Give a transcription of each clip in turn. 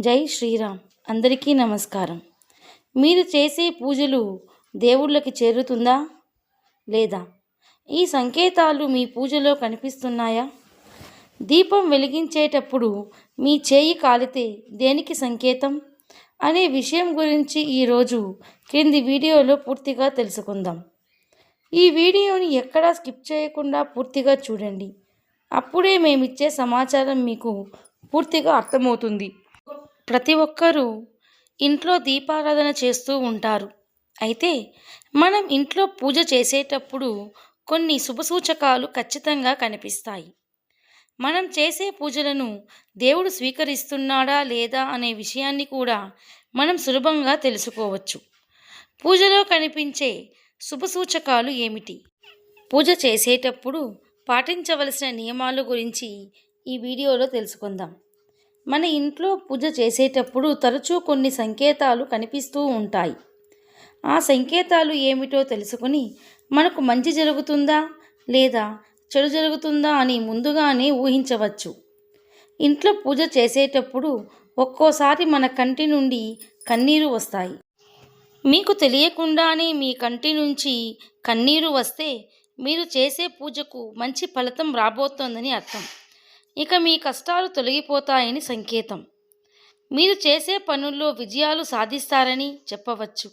జై శ్రీరామ్. అందరికీ నమస్కారం. మీరు చేసే పూజలు దేవుళ్ళకి చేరుతుందా? లేదా? ఈ సంకేతాలు మీ పూజలో కనిపిస్తున్నాయా? దీపం వెలిగించేటప్పుడు మీ చేయి కాలితే దేనికి సంకేతం? అనే విషయం గురించి ఈరోజు క్రింది వీడియోలో పూర్తిగా తెలుసుకుందాం. ఈ వీడియోని ఎక్కడా స్కిప్ చేయకుండా పూర్తిగా చూడండి. అప్పుడే మేమిచ్చే సమాచారం మీకు పూర్తిగా అర్థమవుతుంది. ప్రతి ఒక్కరూ ఇంట్లో దీపారాధన చేస్తూ ఉంటారు. అయితే మనం ఇంట్లో పూజ చేసేటప్పుడు కొన్ని శుభసూచకాలు ఖచ్చితంగా కనిపిస్తాయి. మనం చేసే పూజలను దేవుడు స్వీకరిస్తున్నాడా లేదా అనే విషయాన్ని కూడా మనం సులభంగా తెలుసుకోవచ్చు. పూజలో కనిపించే శుభసూచకాలు ఏమిటి? పూజ చేసేటప్పుడు పాటించవలసిన నియమాల గురించి ఈ వీడియోలో తెలుసుకుందాం. మన ఇంట్లో పూజ చేసేటప్పుడు తరచూ కొన్ని సంకేతాలు కనిపిస్తూ ఉంటాయి. ఆ సంకేతాలు ఏమిటో తెలుసుకుని మనకు మంచి జరుగుతుందా? లేదా చెడు జరుగుతుందా అని ముందుగానే ఊహించవచ్చు. ఇంట్లో పూజ చేసేటప్పుడు ఒక్కోసారి మన కంటి నుండి కన్నీరు వస్తాయి. మీకు తెలియకుండానే మీ కంటి నుంచి కన్నీరు వస్తే మీరు చేసే పూజకు మంచి ఫలితం రాబోతోందని అర్థం. ఇక మీ కష్టాలు తొలగిపోతాయని సంకేతం. మీరు చేసే పనుల్లో విజయాలు సాధిస్తారని చెప్పవచ్చు.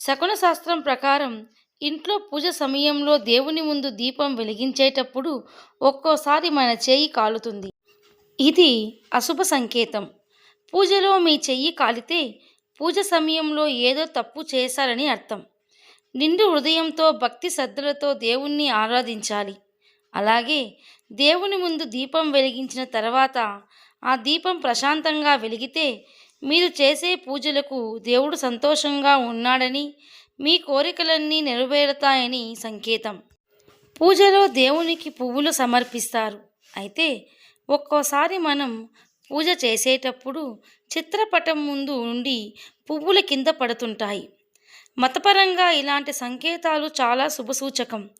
శకున శాస్త్రం ప్రకారం ఇంట్లో పూజ సమయంలో దేవుని ముందు దీపం వెలిగించేటప్పుడు ఒక్కోసారి మన చేయి కాలుతుంది. ఇది అశుభ సంకేతం. పూజలో మీ చెయ్యి కాలితే పూజ సమయంలో ఏదో తప్పు చేశారని అర్థం. నిండు హృదయంతో భక్తి శ్రద్ధలతో దేవుణ్ణి ఆరాధించాలి. అలాగే దేవుని ముందు దీపం వెలిగించిన తర్వాత ఆ దీపం ప్రశాంతంగా వెలిగితే మీరు చేసే పూజలకు దేవుడు సంతోషంగా ఉన్నాడని మీ కోరికలన్నీ నెరవేరుతాయని సంకేతం. పూజలో దేవునికి పువ్వులు సమర్పిస్తారు. అయితే ఒక్కోసారి మనం పూజ చేసేటప్పుడు చిత్రపటం ముందు నుండి పువ్వులు కింద పడుతుంటాయి. మతపరంగా ఇలాంటి సంకేతాలు చాలా శుభసూచకం.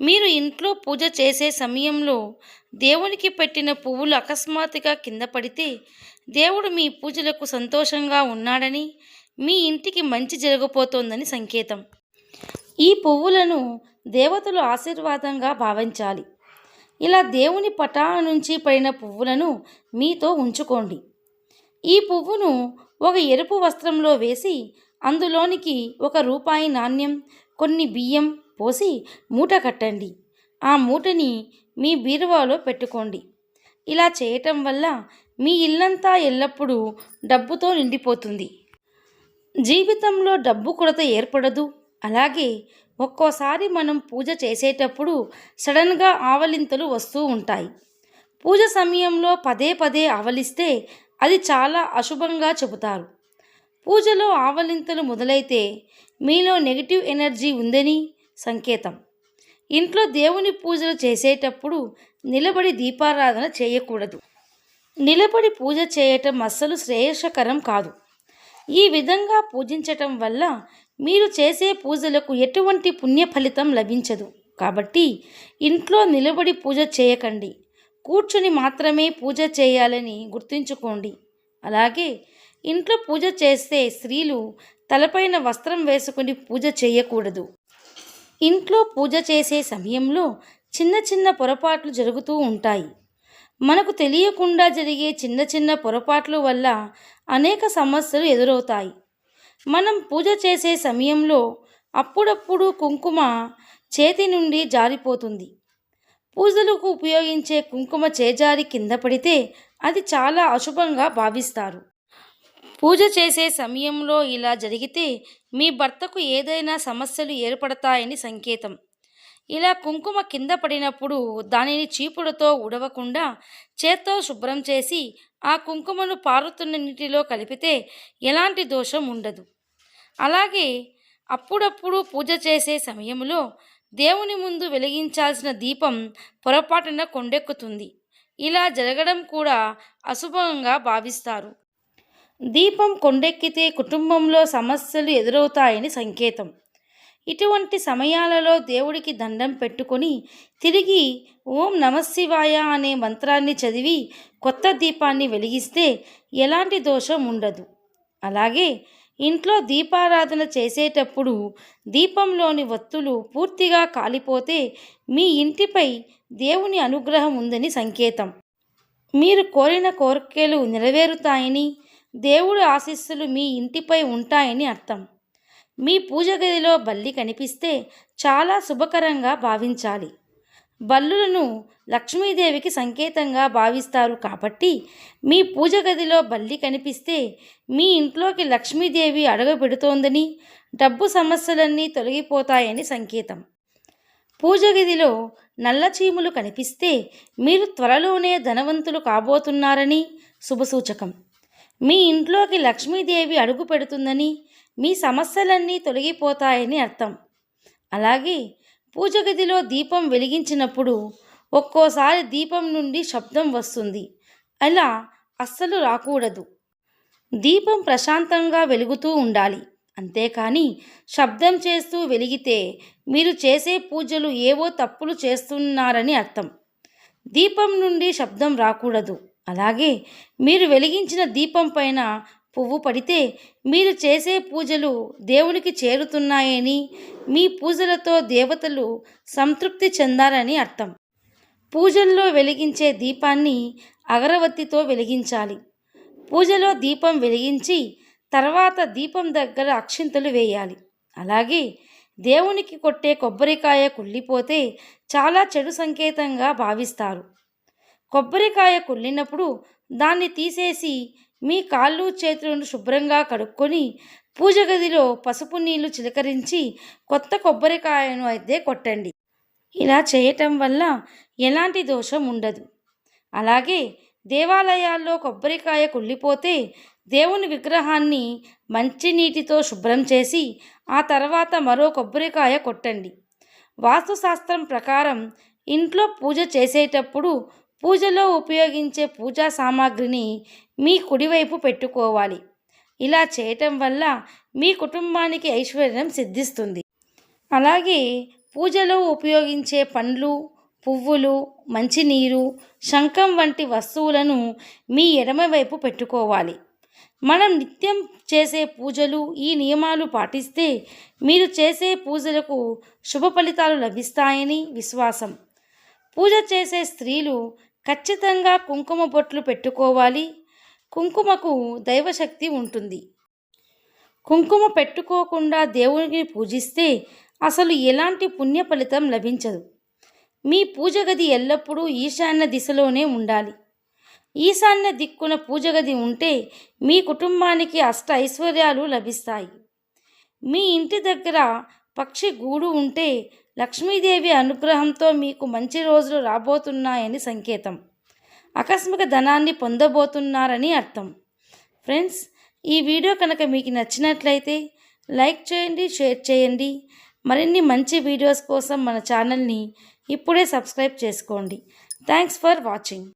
మీరు ఇంట్లో పూజ చేసే సమయంలో దేవునికి పెట్టిన పువ్వులు అకస్మాత్తుగా కింద పడితే దేవుడు మీ పూజలకు సంతోషంగా ఉన్నాడని మీ ఇంటికి మంచి జరగబోతోందని సంకేతం. ఈ పువ్వులను దేవతలు ఆశీర్వాదంగా భావించాలి. ఇలా దేవుని పటాల నుంచి పడిన పువ్వులను మీతో ఉంచుకోండి. ఈ పువ్వును ఒక ఎరుపు వస్త్రంలో వేసి అందులోనికి ఒక రూపాయి నాణ్యం కొన్ని బియ్యం పోసి మూట కట్టండి. ఆ మూటని మీ బీరువాలో పెట్టుకోండి. ఇలా చేయటం వల్ల మీ ఇల్లంతా ఎల్లప్పుడూ డబ్బుతో నిండిపోతుంది. జీవితంలో డబ్బు కొరత ఏర్పడదు. అలాగే ఒక్కోసారి మనం పూజ చేసేటప్పుడు సడన్గా ఆవలింతలు వస్తూ ఉంటాయి. పూజ సమయంలో పదే పదే ఆవలిస్తే అది చాలా అశుభంగా చెబుతారు. పూజలో ఆవలింతలు మొదలైతే మీలో నెగిటివ్ ఎనర్జీ ఉందని సంకేతం. ఇంట్లో దేవుని పూజలు చేసేటప్పుడు నిలబడి దీపారాధన చేయకూడదు. నిలబడి పూజ చేయటం అస్సలు శ్రేయస్కరం కాదు. ఈ విధంగా పూజించటం వల్ల మీరు చేసే పూజలకు ఎటువంటి పుణ్య ఫలితం లభించదు. కాబట్టి ఇంట్లో నిలబడి పూజ చేయకండి. కూర్చుని మాత్రమే పూజ చేయాలని గుర్తుంచుకోండి. అలాగే ఇంట్లో పూజ చేస్తే స్త్రీలు తలపైన వస్త్రం వేసుకుని పూజ చేయకూడదు. ఇంట్లో పూజ చేసే సమయంలో చిన్న చిన్న పొరపాట్లు జరుగుతూ ఉంటాయి. మనకు తెలియకుండా జరిగే చిన్న చిన్న పొరపాట్ల వల్ల అనేక సమస్యలు ఎదురవుతాయి. మనం పూజ చేసే సమయంలో అప్పుడప్పుడు కుంకుమ చేతి నుండి జారిపోతుంది. పూజలకు ఉపయోగించే కుంకుమ చేజారి కింద పడితే అది చాలా అశుభంగా భావిస్తారు. పూజ చేసే సమయంలో ఇలా జరిగితే మీ భర్తకు ఏదైనా సమస్యలు ఏర్పడతాయని సంకేతం. ఇలా కుంకుమ కింద పడినప్పుడు దానిని చీపుడుతో ఉడవకుండా చేత్తో శుభ్రం చేసి ఆ కుంకుమను పారుతున్న నీటిలో కలిపితే ఎలాంటి దోషం ఉండదు. అలాగే అప్పుడప్పుడు పూజ చేసే సమయంలో దేవుని ముందు వెలిగించాల్సిన దీపం పొరపాటున కొండెక్కుతుంది. ఇలా జరగడం కూడా అశుభంగా భావిస్తారు. దీపం కొండెక్కితే కుటుంబంలో సమస్యలు ఎదురవుతాయని సంకేతం. ఇటువంటి సమయాలలో దేవుడికి దండం పెట్టుకొని తిరిగి ఓం నమశివాయ అనే మంత్రాన్ని చదివి కొత్త దీపాన్ని వెలిగిస్తే ఎలాంటి దోషం ఉండదు. అలాగే ఇంట్లో దీపారాధన చేసేటప్పుడు దీపంలోని వత్తులు పూర్తిగా కాలిపోతే మీ ఇంటిపై దేవుని అనుగ్రహం ఉందని సంకేతం. మీరు కోరిన కోరికలు నెరవేరుతాయని దేవుడి ఆశీస్సులు మీ ఇంటిపై ఉంటాయని అర్థం. మీ పూజ గదిలో బల్లి కనిపిస్తే చాలా శుభకరంగా భావించాలి. బల్లులను లక్ష్మీదేవికి సంకేతంగా భావిస్తారు కాబట్టి మీ పూజ గదిలో బల్లి కనిపిస్తే మీ ఇంట్లోకి లక్ష్మీదేవి అడగబెడుతోందని డబ్బు సమస్యలన్నీ తొలగిపోతాయని సంకేతం. పూజ గదిలో నల్ల చీములు కనిపిస్తే మీరు త్వరలోనే ధనవంతులు కాబోతున్నారని శుభసూచకం. మీ ఇంట్లోకి లక్ష్మీదేవి అడుగు పెడుతుందని మీ సమస్యలన్నీ తొలగిపోతాయని అర్థం. అలాగే పూజ గదిలో దీపం వెలిగించినప్పుడు ఒక్కోసారి దీపం నుండి శబ్దం వస్తుంది. అలా అస్సలు రాకూడదు. దీపం ప్రశాంతంగా వెలుగుతూ ఉండాలి. అంతేకాని శబ్దం చేస్తూ వెలిగితే మీరు చేసే పూజలు ఏవో తప్పులు చేస్తున్నారని అర్థం. దీపం నుండి శబ్దం రాకూడదు. అలాగే మీరు వెలిగించిన దీపం పైన పువ్వు పడితే మీరు చేసే పూజలు దేవునికి చేరుతున్నాయని మీ పూజలతో దేవతలు సంతృప్తి చెందారని అర్థం. పూజల్లో వెలిగించే దీపాన్ని అగరవత్తితో వెలిగించాలి. పూజలో దీపం వెలిగించి తర్వాత దీపం దగ్గర అక్షింతలు వేయాలి. అలాగే దేవునికి కొట్టే కొబ్బరికాయ కుళ్ళిపోతే చాలా చెడు సంకేతంగా భావిస్తారు. కొబ్బరికాయ కుళ్ళినప్పుడు దాన్ని తీసేసి మీ కాళ్ళు చేతులను శుభ్రంగా కడుక్కొని పూజ గదిలో పసుపు నీళ్ళు చిలకరించి కొత్త కొబ్బరికాయను అయితే కొట్టండి. ఇలా చేయటం వల్ల ఎలాంటి దోషం ఉండదు. అలాగే దేవాలయాల్లో కొబ్బరికాయ కుళ్ళిపోతే దేవుని విగ్రహాన్ని మంచినీటితో శుభ్రం చేసి ఆ తర్వాత మరో కొబ్బరికాయ కొట్టండి. వాస్తుశాస్త్రం ప్రకారం ఇంట్లో పూజ చేసేటప్పుడు పూజలో ఉపయోగించే పూజా సామాగ్రిని మీ కుడివైపు పెట్టుకోవాలి. ఇలా చేయటం వల్ల మీ కుటుంబానికి ఐశ్వర్యం సిద్ధిస్తుంది. అలాగే పూజలో ఉపయోగించే పండ్లు పువ్వులు మంచినీరు శంఖం వంటి వస్తువులను మీ ఎడమవైపు పెట్టుకోవాలి. మనం నిత్యం చేసే పూజలు ఈ నియమాలు పాటిస్తే మీరు చేసే పూజలకు శుభ ఫలితాలు లభిస్తాయని విశ్వాసం. పూజ చేసే స్త్రీలు ఖచ్చితంగా కుంకుమ బొట్లు పెట్టుకోవాలి. కుంకుమకు దైవశక్తి ఉంటుంది. కుంకుమ పెట్టుకోకుండా దేవునికి పూజిస్తే అసలు ఎలాంటి పుణ్య ఫలితం లభించదు. మీ పూజ గది ఎల్లప్పుడూ ఈశాన్య దిశలోనే ఉండాలి. ఈశాన్య దిక్కున పూజ గది ఉంటే మీ కుటుంబానికి అష్ట ఐశ్వర్యాలు లభిస్తాయి. మీ ఇంటి దగ్గర పక్షి గూడు ఉంటే లక్ష్మీదేవి అనుగ్రహంతో మీకు మంచి రోజులు రాబోతున్నాయని సంకేతం. ఆకస్మిక ధనాన్ని పొందబోతున్నారని అర్థం. ఫ్రెండ్స్ ఈ వీడియో కనుక మీకు నచ్చినట్లయితే లైక్ చేయండి షేర్ చేయండి. మరిన్ని మంచి వీడియోస్ కోసం మన ఛానల్ని ఇప్పుడే సబ్స్క్రైబ్ చేసుకోండి. Thanks for watching.